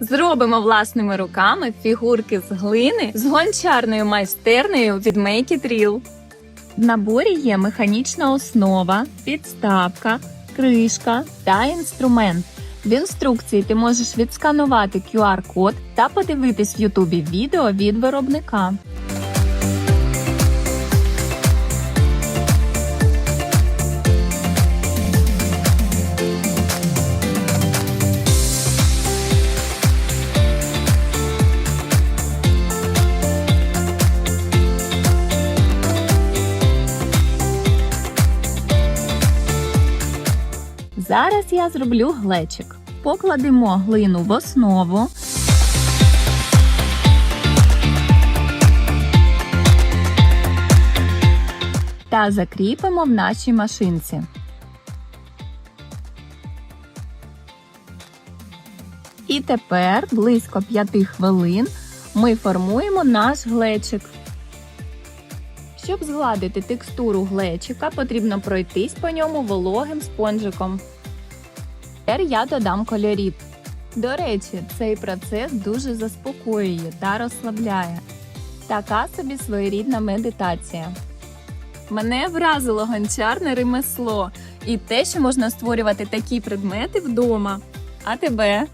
Зробимо власними руками фігурки з глини з гончарною майстернею від Make It Real. В наборі є механічна основа, підставка, кришка та інструмент. В інструкції ти можеш відсканувати QR-код та подивитись в Ютубі відео від виробника. Зараз я зроблю глечик. Покладемо глину в основу. Та закріпимо в нашій машинці. І тепер близько 5 хвилин ми формуємо наш глечик. Щоб згладити текстуру глечика, потрібно пройтись по ньому вологим спонжиком. Тепер я додам кольорів. До речі, цей процес дуже заспокоює та розслабляє. Така собі своєрідна медитація. Мене вразило гончарне ремесло і те, що можна створювати такі предмети вдома. А тебе?